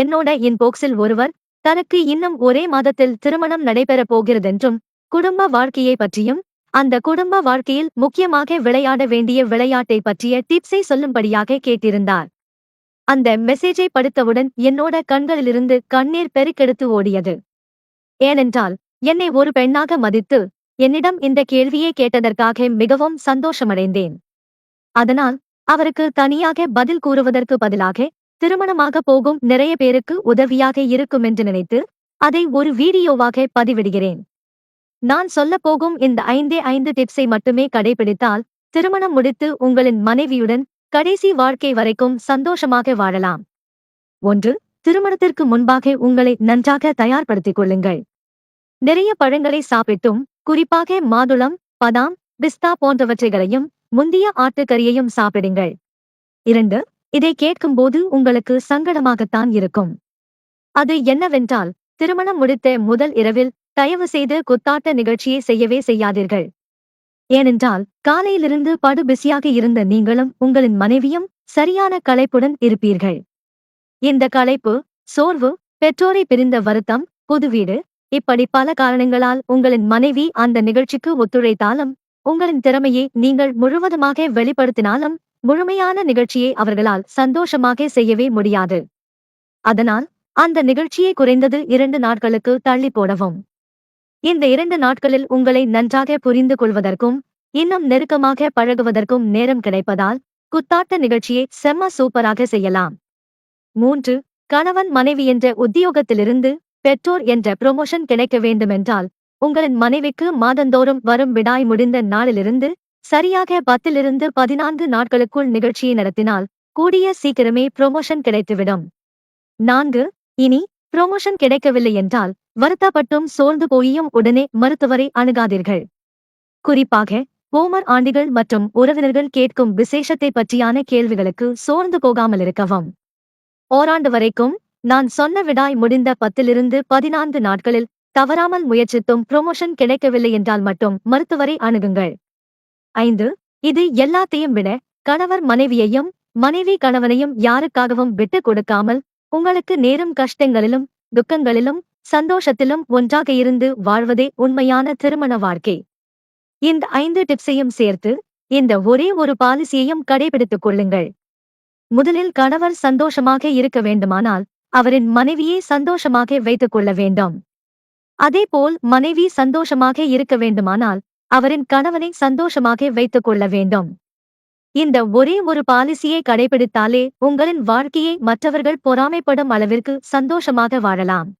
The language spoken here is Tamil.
என்னோட இன்போக்ஸில் ஒருவர் தனக்கு இன்னும் ஒரே மாதத்தில் திருமணம் நடைபெறப் போகிறதென்றும் குடும்ப வாழ்க்கையை பற்றியும் அந்த குடும்ப வாழ்க்கையில் முக்கியமாக விளையாட வேண்டிய விளையாட்டை பற்றிய டிப்ஸை சொல்லும்படியாக கேட்டிருந்தார். அந்த மெசேஜை படித்தவுடன் என்னோட கண்களிலிருந்து கண்ணீர் பெருக்கெடுத்து ஓடியது. ஏனென்றால் என்னை ஒரு பெண்ணாக மதித்து என்னிடம் இந்த கேள்வியை கேட்டதற்காக மிகவும் சந்தோஷமடைந்தேன். அதனால் அவருக்கு தனியாக பதில் கூறுவதற்கு பதிலாக திருமணமாக போகும் நிறைய பேருக்கு உதவியாக இருக்கும் என்று நினைத்து அதை ஒரு வீடியோவாக பதிவிடுகிறேன். நான் சொல்லப் போகும் இந்த ஐந்தே ஐந்து டிப்ஸை மட்டுமே கடைபிடித்தால் திருமணம் முடித்து உங்களின் மனைவியுடன் கடைசி வாழ்க்கை வரைக்கும் சந்தோஷமாக வாழலாம். ஒன்று திருமணத்திற்கு முன்பாக உங்களை நன்றாக தயார்படுத்திக் கொள்ளுங்கள். நிறைய பழங்களை சாப்பிட்டும் குறிப்பாக மாதுளம் பதாம் பிஸ்தா போன்றவற்றைகளையும் முந்திய ஆட்டுக்கறியையும் சாப்பிடுங்கள். இரண்டு இதை கேட்கும்போது உங்களுக்கு சங்கடமாகத்தான் இருக்கும். அது என்னவென்றால் திருமணம் முடித்த முதல் இரவில் தயவு செய்து குத்தாட்ட நிகழ்ச்சியை செய்யவே செய்யாதீர்கள். ஏனென்றால் காலையிலிருந்து படு பிஸியாக இருந்த நீங்களும் உங்களின் மனைவியும் சரியான களைப்புடன் இருப்பீர்கள். இந்த களைப்பு சோர்வு பெற்றோரை பிரிந்த வருத்தம் புது வீடு இப்படி பல காரணங்களால் உங்களின் மனைவி அந்த நிகழ்ச்சிக்கு ஒத்துழைத்தாலும் உங்களின் திறமையை நீங்கள் முழுவதுமாக வெளிப்படுத்தினாலும் முழுமையான நிகழ்ச்சியை அவர்களால் சந்தோஷமாக செய்யவே முடியாது. அதனால் அந்த நிகழ்ச்சியை குறைந்தது இரண்டு நாட்களுக்கு தள்ளி போடவும். இந்த இரண்டு நாட்களில் உங்களை நன்றாக புரிந்து கொள்வதற்கும் இன்னும் நெருக்கமாக பழகுவதற்கும் நேரம் கிடைப்பதால் குத்தாட்ட நிகழ்ச்சியை செம்ம சூப்பராக செய்யலாம். மூன்று கணவன் மனைவி என்ற உத்தியோகத்திலிருந்து பெற்றோர் என்ற ப்ரொமோஷன் கிடைக்க வேண்டுமென்றால் உங்களின் மனைவிக்கு மாதந்தோறும் வரும் விடாய் முடிந்த நாளிலிருந்து சரியாக பத்திலிருந்து பதினான்கு நாட்களுக்குள் நிகழ்ச்சியை நடத்தினால் கூடிய சீக்கிரமே ப்ரொமோஷன் கிடைத்துவிடும். நான்கு இனி ப்ரொமோஷன் கிடைக்கவில்லை என்றால் வருத்தப்பட்டும் சோர்ந்து போயும் உடனே மருத்துவரை அணுகாதீர்கள். குறிப்பாக ஓமர் ஆண்டிகள் மற்றும் உறவினர்கள் கேட்கும் விசேஷத்தை பற்றியான கேள்விகளுக்கு சோர்ந்து போகாமல் இருக்கவும். ஓராண்டு வரைக்கும் நான் சொன்ன விடாய் முடிந்த பத்திலிருந்து பதினான்கு நாட்களில் தவறாமல் முயற்சித்தும் ப்ரொமோஷன் கிடைக்கவில்லை என்றால் மட்டும் மருத்துவரை அணுகுங்கள். ஐந்து இது எல்லாத்தையும் விட கணவர் மனைவியையும் மனைவி கணவனையும் யாருக்காகவும் விட்டுக் கொடுக்காமல் உங்களுக்கு நேரும் கஷ்டங்களிலும் துக்கங்களிலும் சந்தோஷத்திலும் ஒன்றாக இருந்து வாழ்வதே உண்மையான திருமண வாழ்க்கை. இந்த ஐந்து டிப்ஸையும் சேர்த்து இந்த ஒரே ஒரு பாலிசியையும் கடைபிடித்துக் கொள்ளுங்கள். முதலில் கணவர் சந்தோஷமாக இருக்க வேண்டுமானால் அவரின் மனைவியை சந்தோஷமாக வைத்துக் கொள்ள வேண்டும். அதேபோல் மனைவி சந்தோஷமாக இருக்க வேண்டுமானால் அவரின் கணவனை சந்தோஷமாக வைத்துக் கொள்ள வேண்டும். இந்த ஒரே ஒரு பாலிசியை கடைபிடித்தாலே உங்களின் வாழ்க்கையை மற்றவர்கள் பொறாமைப்படும் அளவிற்கு சந்தோஷமாக வாழலாம்.